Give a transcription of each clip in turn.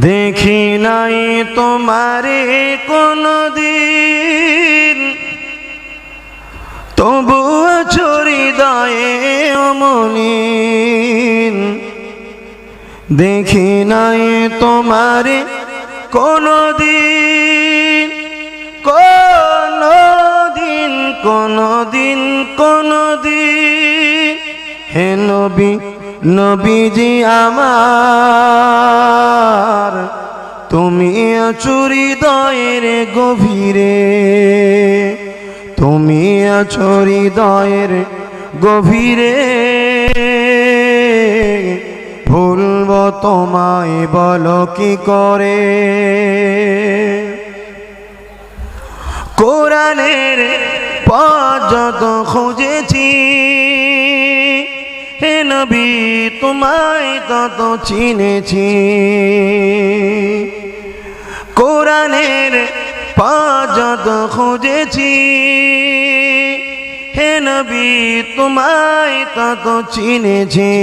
দেখি নাই তোমারে কোনো দিন তবু চরি দয়ে অমনিন দেখি নাই তোমারে কোনো দিন কোনো দিন কোনো দিন দিন হে নবী, নবীজি আমার তুমি চুরি দয়ের গভীরে, তুমি চুরি দয়ের গভীরে। ভুলব তোমায় বল কি করে? কোরআনের পর্যত খুঁজেছি, হে নবী তোমায় তত চিনেছি। কোরআনের পর্যত খুঁজেছি। হে নবী, তোমায় তত চিনেছি।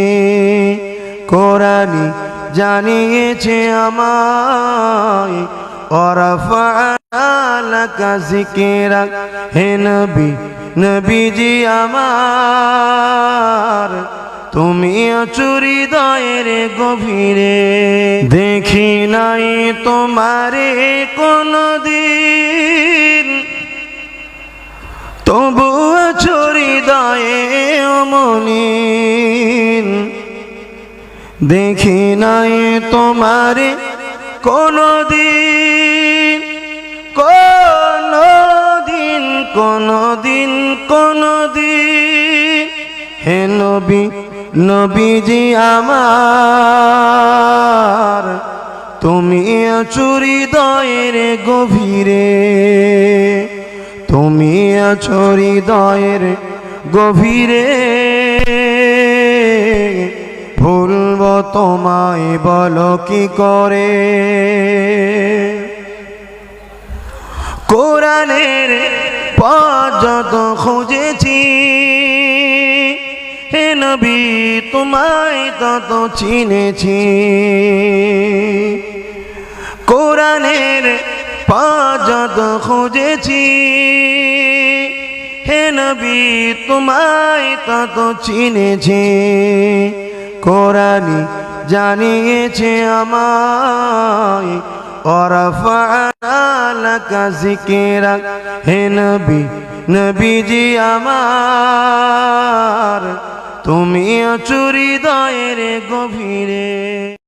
কোরআনি জানিয়েছে আমায় ওরফালাকা জিকিরা হে নবী, নবীজি আমার তুমি চুরি দয়ের গভীরে। দেখি নাই তোমারে কোনো দিন তবু চুরি দয়ে দেখি নাই তোমারে কোনো দিন কোনো দিন কোনো দিন কোনো দিন হে নবী, নবীজি আমার, তুমি চুরি দয়ের গভীরে, তুমি চুরি দয়ের গভীরে। ভুলব তোমায় বলো কি করে? কোরআনের পর্যত খুঁজেছি হে নবী, তোমায় তত চিনেছি। কোরআনের পর্যত খুঁজেছি। হে নবী, তোমায় তত চিনেছি। কোরআনি জানিয়েছে আমায় জিকিরা হে নবী, নবীজি আমার। তুমি চুরি দয়ের গভীরে।